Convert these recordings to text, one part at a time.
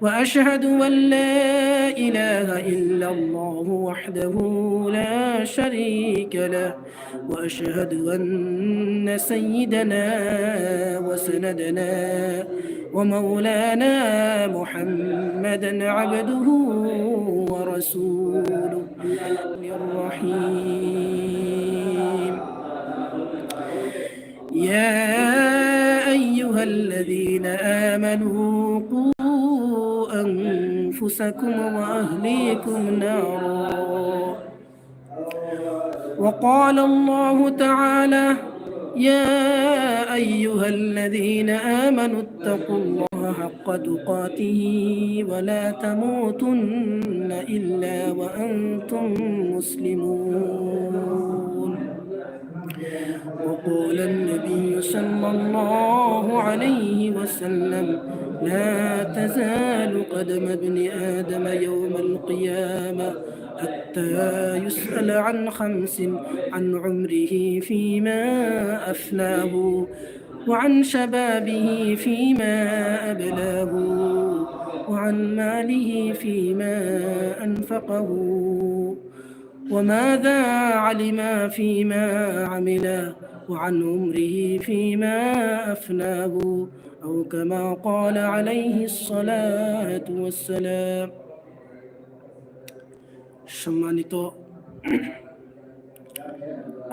وأشهد أن لا إله إلا الله وحده لا شريك له وأشهد أن سيدنا وسندنا ومولانا محمدا عبده ورسوله. الرحيم. يا أيها الذين آمنوا أنفسكم وأهليكم نارا. وقال الله تعالى يا أيها الذين آمنوا اتقوا الله حق تقاته ولا تموتن إلا وأنتم مسلمون. وقال النبي صلى الله عليه وسلم لا تزال قدم ابن آدم يوم القيامة حتى يسأل عن خمس عن عمره فيما أفناه وعن شبابه فيما أبلاه وعن ماله فيما أنفقه. وماذا علم فيما عمل وعن عمره فيما أفناه أو كما قال عليه الصلاة والسلام সম্মানিত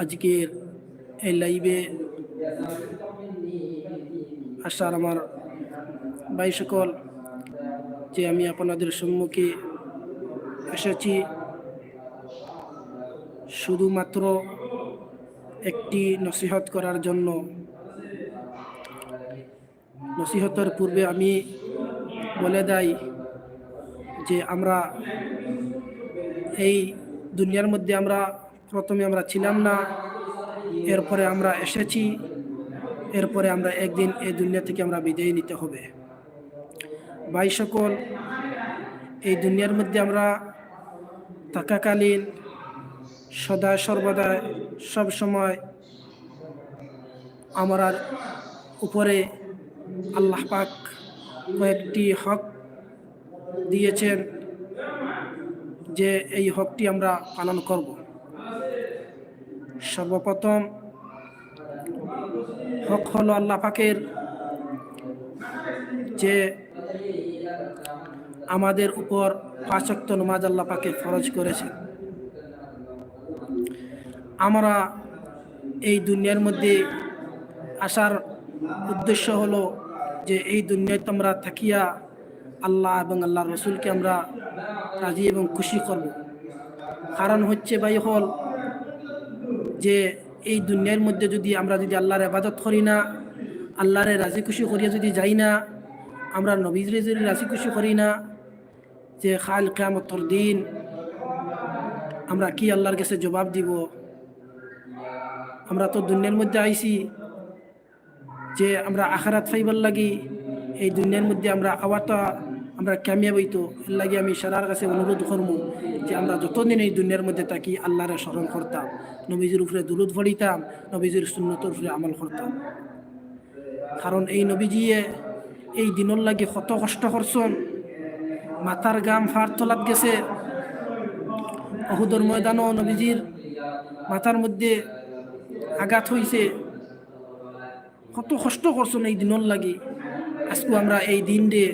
আজকের এই লাইভে আসার আমার ভাই সকল যে আমি আপনাদের সম্মুখে এসেছি শুধুমাত্র একটি নসিহত করার জন্য। নসিহতের পূর্বে আমি বলে দেই যে আমরা এই দুনিয়ার মধ্যে আমরা প্রথমে আমরা ছিলাম না, এরপরে আমরা এসেছি, এরপরে আমরা একদিন এই দুনিয়া থেকে আমরা বিদায় নিতে হবে। ভাই সকল, এই দুনিয়ার মধ্যে আমরা থাকাকালীন সদা সর্বদা সব সময় আমরা উপরে আল্লাহ পাক কয়েকটি হক দিয়েছেন যে এই হকটি আমরা পালন করব। সর্বপ্রথম হক হল আল্লাহ পাকের যে আমাদের উপর পাঁচক্ত নমাজ আল্লাহ পাকে ফরজ করেছেন। আমরা এই দুনিয়ার মধ্যে আসার উদ্দেশ্য হলো যে এই দুনিয়ায় তোমরা থাকিয়া আল্লাহ এবং আল্লাহ রসুলকে আমরা রাজি এবং খুশি করব। কারণ হচ্ছে ভাই হল যে এই দুনিয়ার মধ্যে যদি আমরা যদি আল্লাহর আবাদত করি না, আল্লাহরে রাজি খুশি করিয়া যদি যাই না, আমরা নবীজরে যদি রাজি খুশি করি না, যে খাল কেমতর দিন আমরা কি আল্লাহর কাছে জবাব দিব? আমরা তো দুনিয়ার মধ্যে আইছি যে আমরা আখারাত ফাইবার লাগি, এই দুনিয়ার মধ্যে আমরা আওয়াটা আমরা কামিয়াব হইতো। এর লাগে আমি সারার কাছে অনুরোধ করব যে আমরা যতদিন এই দুনিয়ার মধ্যে থাকি, আল্লাহরে স্মরণ করতাম, নবীজির উপরে দুরুদ ফড়িতাম নবীজির সুন্নতর উপরে আমল করতাম। কারণ এই নবীজিয়ে এই দিনের লাগে কত কষ্ট করছেন। মাথার গাম ফার তলাত গেছে। অহুদর ময়দানও নবীজির মাথার মধ্যে আঘাত হয়েছে কত কষ্ট করছেন এই দিনের লাগে। আজকে আমরা এই দিন রে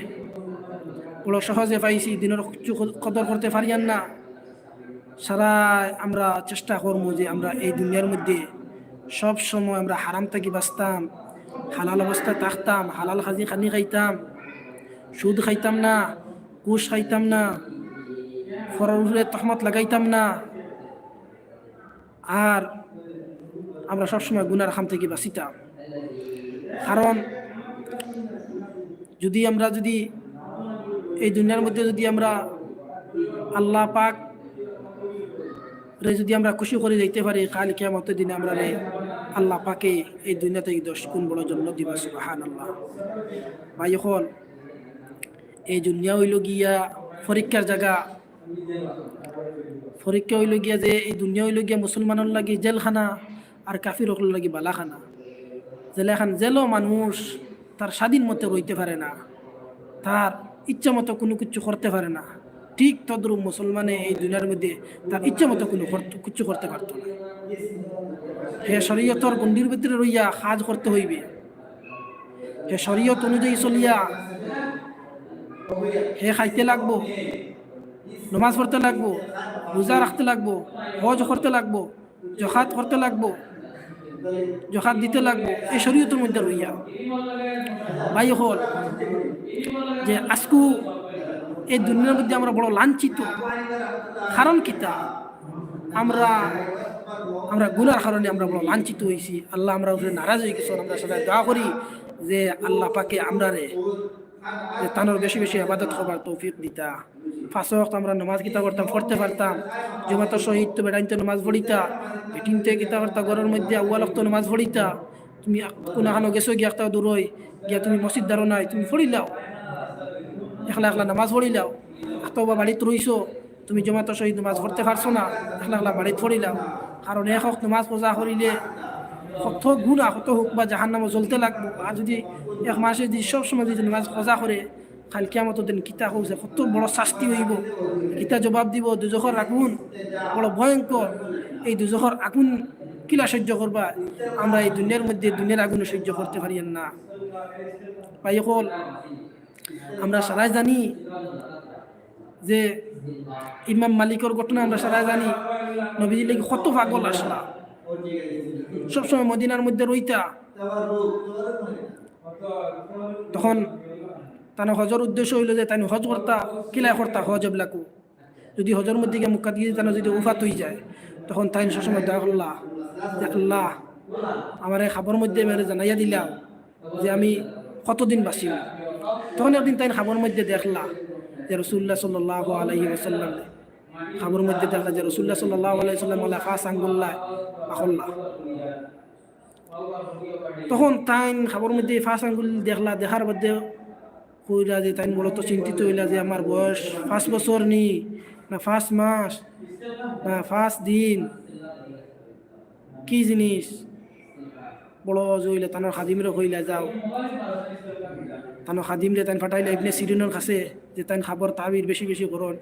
বড় সহজে পাইছি দিনের কিছু কদর করতে পারিয়ান না। সারা আমরা চেষ্টা করব যে আমরা এই দুনিয়ার মধ্যে সব সময় আমরা হারাম থাকি বাঁচতাম, হালাল অবস্থায় থাকতাম, হালাল খাজি খানি খাইতাম, সুদ খাইতাম না কুশ খাইতাম না ফরের তহমত লাগাইতাম না। আর আমরা সবসময় গুনার খাম থেকে বাঁচিতাম। কারণ যদি আমরা যদি এই দুনিয়ার মধ্যে যদি আমরা আল্লাহ পাক রে যদি আমরা খুশি করে যাইতে পারি, কাল কেমতের দিনে আমরা রে আল্লাহ পাকে এই দুনিয়া থেকে দশ গুণ বড় জন্য দিবা সুবাহান আল্লাহ ভাই হল এই দুনিয়া হইল গিয়া পরীক্ষার জায়গা। পরীক্ষা হইল গিয়া যে, এই দুনিয়া হইল গিয়া মুসলমানের লাগি জেলখানা। আর কাফির হকল লাগি বালাখানা। জেলাখান জেলও মানুষ তার স্বাধীন মতো রইতে পারে না, তার ইচ্ছা মতো কোনো কিছু করতে পারে না, ঠিক তদ্রুপ মুসলমানে এই দুনিয়ার মধ্যে তার ইচ্ছা মতো কোনো কিছু করতে পারতো না। হে শরীয়তর গণ্ডির ভিতরে রইয়া কাজ করতে হইবে। হে শরীয়ত অনুযায়ী চলিয়া হে খাইতে লাগবো, নমাজ পড়তে লাগবো, রোজা রাখতে লাগবো, হজ করতে লাগবো জখাত করতে লাগবো জখাত দিতে লাগবো এই শরীয়তের মধ্যে রইয়া। ভাই হল যে আজকু এই দুনিয়ার মধ্যে আমরা বড় লাঞ্ছিত। কারণ কিতা আমরা আমরা গুনার কারণে আমরা বড় লাঞ্ছিত হয়েছি আল্লাহ আমরা নারাজ হয়ে গেছি আমরা সবাই দোয়া করি যে আল্লাহ পাকে আমরা রে যে তানোর বেশি বেশি আবাদত করবার তৌফিক দিতা। ফাঁস আমরা নামাজ কিতা করতাম, পড়তে পারতাম। জমাতো শহীদ তো বেড়াইতে নামাজ পড়িতা। বেটিনতে কিতা করতা, ঘরের মধ্যে আউয়াল তো নামাজ পড়িতা। তুমি কোনাখানো গেছো গিয়া একটা দূরই, গিয়া তুমি মসজিদ দারো নাই, তুমি পড়িলাও। একলা একলা নামাজ পড়িলাও। আতো বা বাড়িতে রইছো, তুমি জমাতো শহীদ নামাজ পড়তে পারছ না, একলা একলা বাড়িতে পড়িলাও। কারণ এক হক নামাজ পূজা করিলে কত গুণা কত হোক বা জাহান নামে জ্বলতে লাগবো। আর যদি এক মাসে যদি সব সময় যদি নামাজ পূজা করে খাল কিয়ামত দিন কিতা কৌছে কত বড় শাস্তি হইব। কিতা জবাব দিব দুজখর আগুন, বড় ভয়ঙ্কর এই দুজখর আগুন কিলা সহ্য করবা আমরা এই দুনিয়ার মধ্যে দুনিয়ার আগুন সহ্য করতে পারি না। ভাই হল আমরা সবাই জানি যে ইমাম মালিকর ঘটনা আমরা সবাই জানি। নবীজি লেগে কত পাগল আসলা সবসময় মদিনার মধ্যে রইতা। তখন তানো হজর উদ্দেশ্য হইল যে তাই হজ করতা কিলাই করতা, হজ এবলাকু। যদি হজর মধ্যে গিয়ে মুখাত গিয়ে তানো যদি উফাত হয়ে যায়, তখন তাই সবসময় দয়া করলা, যে আল্লাহ, আমার এই খাবার মধ্যে মেরে জানাইয়া দিলা, যে আমি কতদিন বাঁচিম। তখন একদিন তাই খাবার মধ্যে দেখলা যে রসুল্লাহ সাল্লাহ আলহি ওসাল্লাম খাবার মধ্যে দেখলা যে রসুল্লাহ সাল্লাম আল্লাহ ফাঁস আঙ্গুল্লাহ তখন তাইন খাবার মধ্যে ফাঁস আঙ্গুল দেখলা, দেখার মধ্যে কইলা যে, তাইন মূলত চিন্তিত হইলা যে, আমার বয়স পাঁচ বছর নি, না পাঁচ মাস, না পাঁচ দিন। কি জিনিস? বড় জইলে তানোর খাদিমরে কইলা যাও। তানো খাদিমরে তাইন ফাটাইলা ইবনে সিরিনের কাছে, যে তাইন খাবার তাবির বেশি বেশি করন।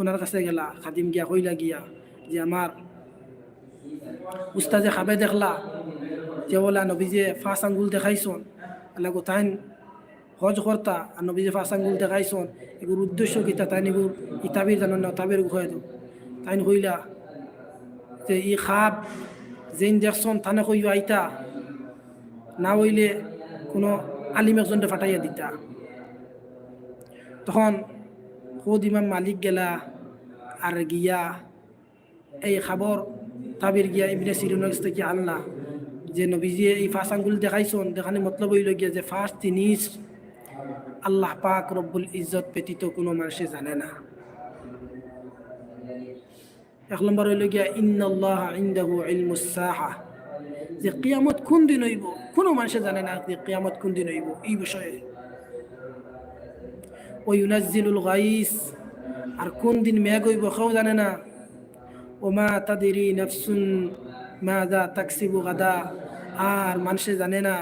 ওনার কাছে গেলা, খাদিম গিয়া কইলা গিয়া যে আমার উস্তাদে খাবে দেখলা, যে বলা নবী যে ফাঁস আঙ্গুল দেখাইছন। আল্লাহ তাইন হজ কর্তা আর নবী ফাঁস আঙ্গুল দেখাইছন। এগুর উদ্দেশ্য কিতা তাইন এগুর ইতাবির জানো না, তাবির গুখাই দো তাইন কইলা যে, ই খাপ যেন দেখছন, তানে কইবা আইতা। না হইলে কোনো আলিম একজনটা ফাটাইয়া দিতা। তখন খোদ ইমাম মালিক গেলা, আর গিয়া এই খাবর তাবির গিয়া ইবনে সিরিনের কাছ থেকে আনলা। যে নবীজি এই ফাঁস আঙ্গুল দেখাইছন, দেখানে মতলব হইল গিয়া যে ফার্স্ট জিনিস আল্লাহ পাক রব্বুল ইজ্জত ব্যতীত কোনো মানুষে জানে না। এক নম্বর হইল গিয়া, ইন্নাল্লাহ ইন্দাহু ইলমুস সাহা। যে কিয়ামত কোন দিন হইব, কোনো মানুষে জানে না যে কিয়ামত কোন দিন হইব, এই বিষয়ে ইউনাজিলুল গাইস আর কোন দিন মেঘ হইব কেউ জানে না। ওমা তাদেরি নফসুন, মাদা তাকসিবু গাদা। আর মানুষে জানে না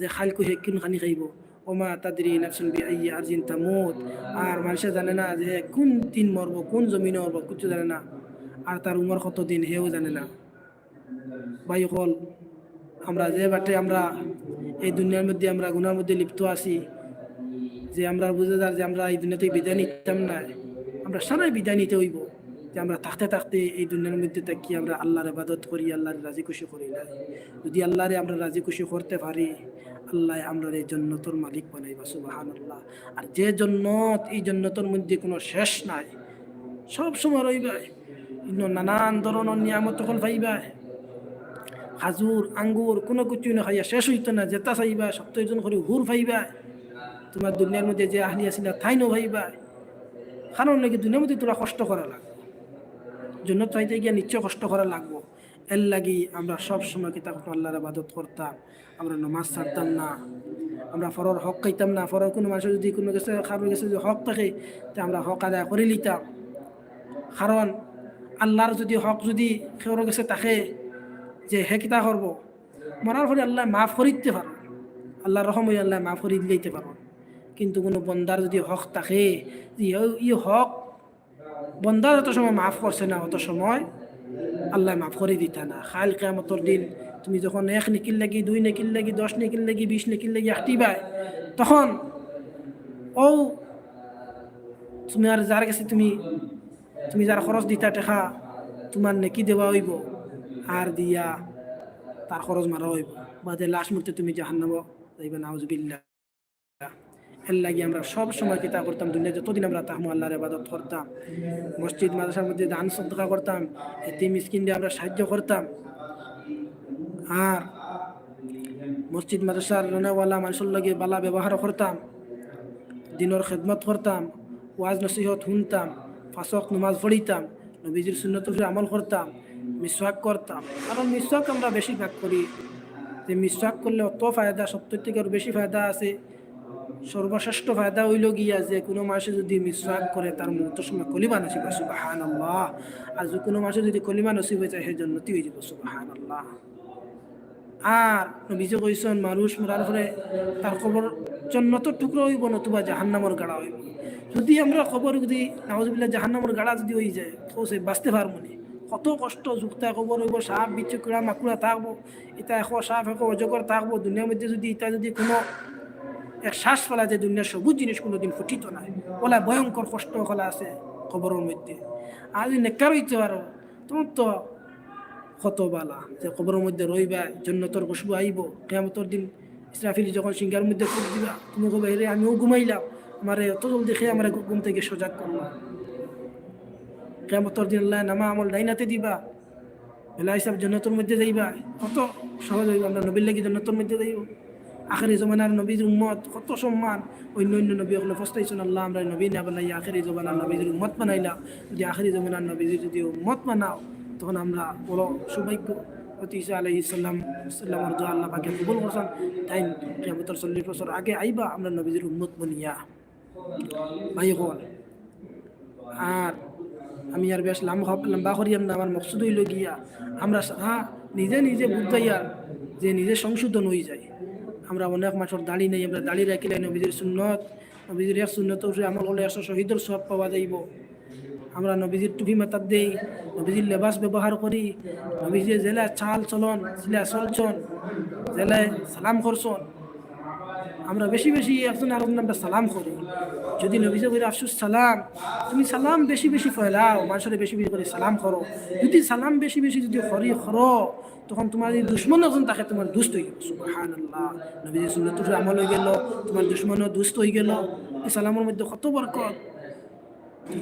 যে খালকু হে কোন খানি খাইব। ওমা তাদেরি নফসুন বি আই আরজিন তামুত। আর মানুষে জানে না যে কোন দিন মরব, কোন জমিনে মরব কিছু জানে না। আর তার উমর কত দিন হেও জানে না। ভাই হল আমরা যে বাটে আমরা এই দুনিয়ার মধ্যে আমরা গুনার মধ্যে লিপ্ত আছি। যে আমরা বুঝে যার যে আমরা এই দুনিয়াতে বিদায় নিতাম না, আমরা সারাই বিদায় নিতে হইব। যে আমরা থাকতে থাকতে এই দুনিয়ার মধ্যে থাকি, আমরা আল্লাহর আবাদত করি, আল্লাহর রাজি খুশি করি না। যদি আল্লাহরে আমরা রাজি খুশি করতে পারি, আল্লাহ আমরা এই জন্নতর মালিক বানাইবা সুবাহান আল্লাহ আর যে জন্নত, এই জন্নতর মধ্যে কোনো শেষ নাই। সব সময় রইবাই নানান ধরনের নিয়ামত তখন পাইবাই খাজুর, আঙ্গুর, কোনো কিছু না খাইয়া শেষ হইতো না যেটা চাইবা সপ্তাহজন করে হুর পাইবা। তোমার দুনিয়ার মধ্যে যে আহলি আসিলা ঠাই নো ভাইবা কারণ লাগে দুনিয়ার মধ্যে তোরা কষ্ট করা লাগবে। জন্য চাইতে গিয়ে নিশ্চয় কষ্ট করা লাগবো। এর লাগি আমরা সব সময় কিতাব আল্লাহর আবাদত করতাম, আমরা নমাজ ছাড়তাম না, আমরা ফরর হক খাইতাম না। ফরর কোনো মানুষের যদি কোনো গেছে খাবার গেছে যদি হক থাকে, তা আমরা হক আদায় করে লিতাম কারণ আল্লাহর যদি হক যদি খেয়ে গেছে তাকে যে হে কিতা করব? মরার পরে আল্লাহ মাফ করে দিতে পারো। আল্লাহর রহম হয়ে আল্লাহ মাফ করে দিতে পারো। কিন্তু কোনো বন্দার যদি হক থাকে যে ই- হক, বন্দার যত সময় মাফ করছে না, অত সময় আল্লাহ মাফ করে দিতা না। খাল কেমতর দিন তুমি যখন এক নিকিল লাগি, দুই নিকিল লাগি, দশ নিকিল লাগি, বিশ নিকিল লাগি আঁকটিবাই তখন, ও, তুমি আর যার কাছে তুমি তুমি যার খরচ দিতা টেকা তোমার নেকি দেওয়া হইব, আর দিয়া তার খরচ মারা হইব। বাদে লাশ মুহূর্তে তুমি জাহান্নাম যাইবা নাউজবিল্লা এর লাগি আমরা সব সময় কিতা করতাম দুনিয়া যতদিন আমরা তাহমু আল্লাহর ইবাদত করতাম, মসজিদ, মাদ্রাসার মধ্যে দান সদকা করতাম, এতে মিসকিন দিয়ে আমরা সাহায্য করতাম। আর মসজিদ, মাদ্রাসার রানাওয়ালা মানুষের লগে বালা ব্যবহার করতাম, দিনের খেদমত করতাম, ওয়াজ নসিহত শুনতাম ফাঁসক নমাজ পড়িতাম, নবীজির সুন্নত আমল করতাম, মিসওয়াক করতাম। কারণ মিসওয়াক আমরা বেশি ভাগ করি। যে মিসওয়াক করলে অত ফায়দা, সত্তর থেকে বেশি ফায়দা আছে। সর্বশ্রেষ্ঠ ফায়দা হইল গিয়া যে কোনো মাসে যদি মিসওয়াক করে তার মুহূর্ত সময় কলিমা নসিব হয় সুবাহান আল্লাহ আর যে কোনো মাসে যদি কলিমা নসিব হয়ে যায় সেই জন্যতি হয়ে যাব সুবাহান আল্লাহ আর নবীজে কইসন মানুষ মরার পরে তার খবর জন্নত টুকরো হইব, নতুবা জাহান্নামর গাড়া হইব। যদি আমরা খবর যদি নাওজবিল্লা জাহান্নামর গাড়া যদি হয়ে যায়, তো সে বাঁচতে পারব না। কত কষ্ট যুক্তা খবর হইব, সাপ বিচুকুড়া মাকুড়া থাকব এটা এশ, সাপ এশ, অজগর থাকব, দুনিয়ার মধ্যে যদি এটা যদি কোনো এক শ্বাস ফেলা যে দুনিয়ার সবুজ জিনিস কোনোদিন ফুটিত নাই। ওলা ভয়ঙ্কর কষ্ট ফলা আছে খবরের মধ্যে। আর যদি নেকার হইতে পারো, তোমার তো কত বালা যে কবরের মধ্যে রইবা জন্নতর খুশবু আইব। কেয়ামতর দিন ইসরাফিল যখন সিঙ্গার মধ্যে ফুট দিবা, তুমি কবে হেরে, আমিও ঘুমাইলাম। আমারে অত জলদি খেয়ে আমার ঘুম থেকে সজাগ করলাম কেয়ামতর দিন আল্লাহ নামা আমল ডাইনাতে দিবা। বেলা হিসাব জন্নতর মধ্যে যাইবা। কত সহজ হইব, আমরা নবীর লাগি জন্নতর মধ্যে যাইব। আখেরি জমানার নবীর উম্মত, কত সম্মান। অন্য অন্য নবী হলে ফস্তাইছেন আল্লাহ আমরা নবী, না বানাই আখেরি জমানার নবীর উম্মত বানাইলাম। যদি আখেরি জমানার নবীর যদি উম্মত বানাও, তখন আমরা বড় সৌভাগ্য অতি ঈসা আলহি আল্লাহ পাকে কবুল করছেন। তাই কেমতর চল্লিশ বছর আগে আইবা আমরা নবীজির উম্মত বনিয়া। ভাই হল আর আমি আর বেশ লম্বা লম্বা করিয়াম না আমার মকসুদ হইল গিয়া আমরা হ্যাঁ নিজে নিজে বুঝাইয়া যে নিজে সংশোধন হয়ে যায়। আমরা অনেক মাসের দাড়ি নেই, আমরা দাড়ি রাখিলে নবীজির সুন্নত। নবীজির এক সুন্নত আমার হলে একশো শহীদের সব পাওয়া যাইব। আমরা নবীজির টুপি মাতার দেই, নবীজির লেবাস ব্যবহার করি, নবীজির জেলা চাল চলন জেলা চলছন জেলায় সালাম করছন আমরা বেশি বেশি একজন আর আমরা সালাম করি। যদি নবীজে করে আফসুস সালাম, তুমি সালাম বেশি বেশি ফেলাও, মানুষের বেশি বেশি করে সালাম করো। যদি সালাম বেশি বেশি যদি করি, করো তখন তোমার এই দুশ্মন এখন তাকে তোমার দুষ্ট হয়ে গেল। সুবহান আল্লাহ নবীজি সুন্নত আমল হয়ে গেল, তোমার দুশ্মনও দুষ্ট হয়ে গেল। এই সালামের মধ্যে কত বরকত।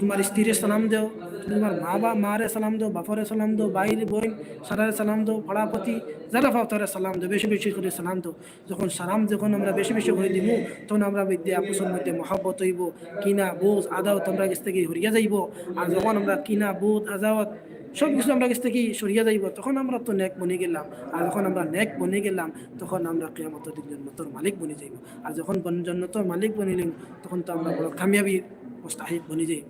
তোমার স্ত্রীরে সালাম দেও তোমার মা বা মারে সালাম দেও, বাপরে সালাম দেও বাইরে বোন, সারারে সালাম দেও পাড়াপতি যারা পাও সালাম দেও, বেশি বেশি করে সালাম দেও। যখন সালাম যখন আমরা বেশি বেশি করে দিব তখন আমরা বিদ্যা আপুসের মধ্যে মহাব্বত হইব। কিনা, বোঝ, আদাওত আমরা কাছ থেকে হরিয়া যাইব। আর যখন আমরা কিনা বোধ আদাওত সব কিছু আমরা কাছ থেকে সরিয়া যাইব তখন আমরা তো ন্যাক বনে গেলাম। আর যখন আমরা নেক বনে গেলাম, তখন আমরা কেয়ামত দিন জন্নতর মালিক বনে যাইব। আর যখন বন- জন্নতর মালিক বনিলাম তখন তো আমরা বড় কামিয়াবির মোস্তাহিদ বনে যাই।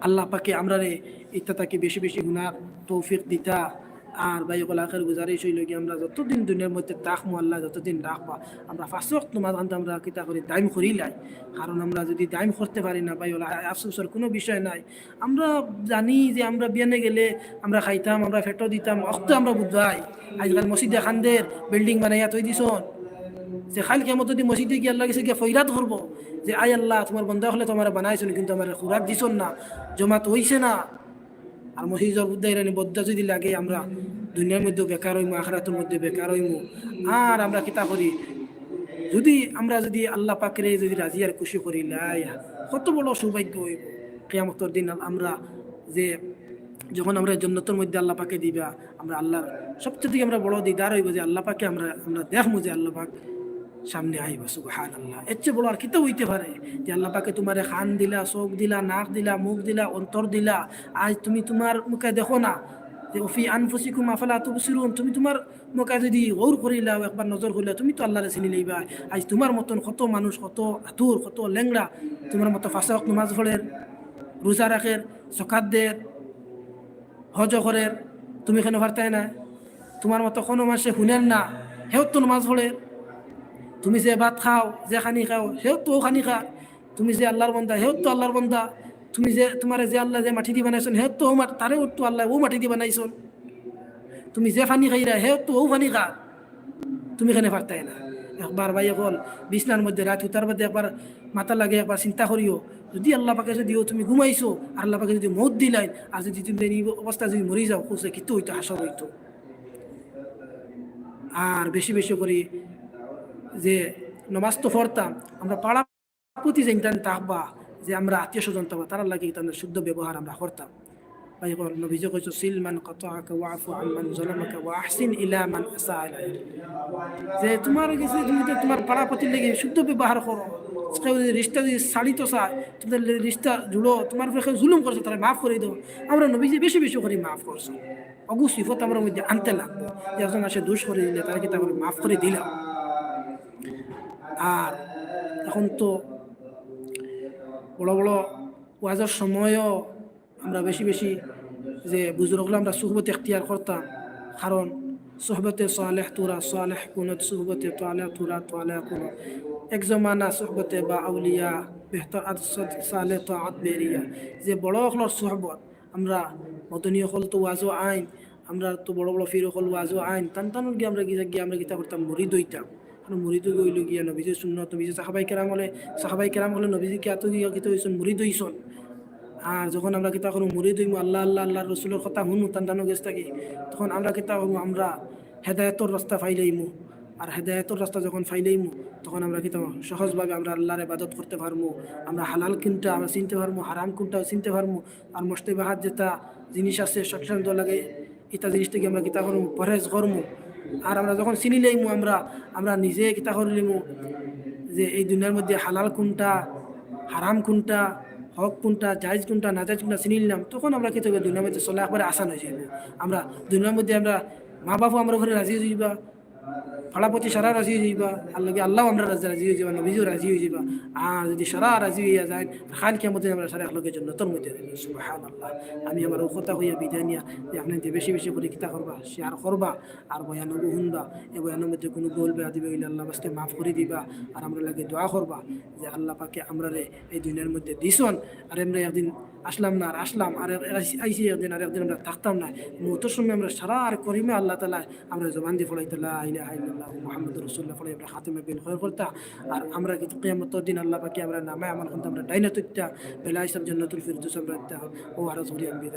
আল্লাহ পাকে আমরা রে ইত্যাদাকে বেশি বেশি গুণার তৌফিক দিতা। আর ভাই ওগুলো আখের গুজারিশ হইল কি আমরা যতদিন দুনিয়ার মধ্যে তাকমো আল্লাহ, যতদিন রাখবা, আমরা ফাঁসক তোমার আনতে আমরা কিতা করি, দাইম করি লাই। কারণ আমরা যদি দাইম করতে পারি না ভাই, ওলা আফসোসের কোনো বিষয় নাই। আমরা জানি যে আমরা বিয়ানে গেলে আমরা খাইতাম, আমরা ফেটো দিতাম, অক্ত আমরা বুঝবাই আজকাল মসজিদে খানদের বিল্ডিং বানাইয়া তৈ দিছন। যে খাইল কেমন যদি মসজিদে গিয়ে আল্লাহ গেছে গিয়ে ফৈরাত করব যে আই আল্লাহ, তোমার বন্ধ হলে তোমার বানাইছো কিন্তু আমার খুরাক দিছন না, জমাত হইছে না। আর ইরানি বদ্ধা যদি লাগে, আমরা দুনিয়ার মধ্যে বেকার হইমু, আখরাতের মধ্যে বেকার হইমু। আর আমরা কিতা করি যদি আমরা যদি আল্লাহ পাকরে যদি রাজি আর খুশি করি লাই কত বড় সৌভাগ্য হইব। কেয়ামতর দিন আমরা যে যখন আমরা জন্নতের মধ্যে আল্লাহ পাকে দিবা, আমরা আল্লাহর সবচেয়ে থেকে আমরা বড় দিদার হইব যে আল্লাহ পাকে আমরা আমরা দেখব যে আল্লাহ পাক সামনে আইবা সুবহান আল্লাহ এর চেয়ে বড় আর কিতা হইতে পারে যে আল্লাহ পাকে তোমার খান দিলা, চোখ দিলা, নাক দিলা, মুখ দিলা, অন্তর দিলা। আজ তুমি তোমার মুখে দেখো না যে ওফি আনফুসিকুম আফালা তুবসিরুন তুমি তোমার মুখে যদি গৌর করিলা একবার নজর করিলা তুমি তো আল্লাহরে চিনি লইবা। আজ তোমার মতন কত মানুষ, কত আতুর, কত লেংড়া তোমার মতো ফাঁসক নমাজ পড়ের, রোজা রাখের সকাতদের হজ করের, তুমি কেন পারতাই না? তোমার মতো কোনো মানুষে শুনেন না হেও তো নমাজ পড়ে। তুমি যে ভাত খাও, যে খানি খাও হেও তো খানি খা। তুমি যে আল্লাহর বন্ধা হেও তো আল্লাহর বন্দা। তুমি যে, তোমার যে আল্লাহ যে মাটি দি বানাইছেন হেও তো মাটি তো আল্লাহ ও মাটি দি বানাইছেন। তুমি যে ফানি খাইরা হেও তো ও ফানি খা। তুমি কেন পারতাই না। একবার ভাই এখন বিছনার মধ্যে রাত উতার মধ্যে একবার মাথা লাগে, একবার চিন্তা করিও। যদি আল্লাহ পাকে যদি ও তুমি ঘুমাইছো আল্লাহ পাকে যদি মত দিলাই, আর যদি তুমি এই অবস্থা যদি মরি যাও কিন্তু হইতো হাসা হইতো। আর বেশি বেশি করে যে নমাজ তো পড়তাম, আমরা পাড়া প্রতি জানতাম তাহবা, যে আমরা আত্মীয় স্বজন থাকব তারা লাগে তাদের শুদ্ধ ব্যবহার আমরা করতাম। মান যে শুদ্ধ জুলুম মাফ আমরা নবীজি বেশি বেশি করে মাফ করছ। অগু সিফত আমার মধ্যে আনতে লাগবো। যে একজন আসে দোষ করে দিলে, তারা কি তাহলে মাফ করে দিলাম আর এখন তো বড় বড় ওয়াজের সময়ও আমরা বেশি বেশি যে বুজুর্গগুলো আমরা সুহবত এখতিয়ার করতাম। কারণ সোহবতে সালেহ তুরা, সালেহ কুনত, সুহবতে তোয়ালে তুরা তোয়ালে কুনত। এক জমানা সোহবতে বা আউলিয়া, বেহতর সালে তো আত বেরিয়া। যে বড় হলর সোহবত, আমরা মদনী হল তো ওয়াজও আইন, আমরা তো বড় বড় ফির হল ওয়াজও আইন টান টান গিয়ে আমরা গিয়ে আমরা গীতা করতাম মুড়ি দইতাম। কারণ মুড়িদ গইল গিয়া নবীজে শূন্য নবীজে সাহাবাই কেরাম হলে, সাহাবাই কেরাম হলে নবীজি এত গিয়া গীতা হয়েছেন মুড়ি দইছন আর যখন আমরা কিতা করব মুড়ি দইমু আল্লাহ আল্লাহ আল্লাহ রসুলের কথা শুনু টান টানো গেছ থাকি, তখন আমরা কিতা করব, আমরা হেদায়তর রাস্তা ফাইলাইমু। আর হেদায়তর রাস্তা যখন ফাইলাইমু, তখন আমরা কিতা সহজভাবে আমরা আল্লাহর ইবাদত করতে পারব। আমরা হালাল কোনটা আমরা চিনতে পারব, হারাম কোনটা চিনতে পারব। আর মস্তে বাহাত যেটা জিনিস আছে, সচেতন লাগে ইটা জিনিস থেকে আমরা কিতা করব, পরহেজ করব। আর আমরা যখন চিনি লইমু, আমরা আমরা নিজে কিতা করে লিমু যে এই দুনিয়ার মধ্যে হালাল কোনটা, হারাম কোনটা, হক কোনটা, জায়জ কোনটা, না জায়জ কোনটা চিনি নিলাম তখন আমরা থাকবে দুনিয়ার মধ্যে চলে একবারে আসান হয়ে যাবে আমরা দুনিয়ার মধ্যে আমরা মা বাবু আমরা ঘরে রাজি হয়ে যাবা ফলাপতি সারা রাজি হয়ে যাবা আর লগে আল্লাহ আমরা রাজি হয়ে যাবা নবীজিও রাজি হয়ে যাবা আর যদি সারা রাজি হইয়া যায় খান কে মধ্যে আমরা সারা একলগে জন্য তোর মধ্যে সুবাহান আল্লাহ আমি আমার কথা হইয়া বিদায় নিয়া, যে আপনি যে বেশি বেশি করে কিতা করবা শেয়ার করবা, আর বয়ানগু শুনবা এই বয়ানের মধ্যে কোনো গোল বেয়া দিবে হইলে আল্লাহ বাস্তে মাফ করে দিবা, আর আমরা লাগে দোয়া করবা, যে আল্লাহ পাকে আমরা এই দুনিয়ার মধ্যে দিছন আর আমরা একদিন আসলাম না আর আসলাম আর আইসি একদিন আর একদিন আমরা থাকতাম না। মতোর সময় আমরা সারা আর করিমে আল্লাহ তালা আমরা জবান দিয়ে ফলাইতাল্লাহ আইলা আইল্লাহ মোহাম্মদ রসুল্লাহ ফলাই আমরা হাতে বিল হয়ে করতা আর আমরা কিন্তু কেমত দিন আল্লাহ বাকি আমরা নামে আমার কিন্তু আমরা ডাইনা তুইতা বেলা ইসলাম জন্নতুল ফিরদুস আমরা ও আরজ করি আমি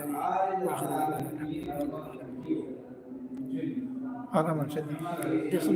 দেখুন।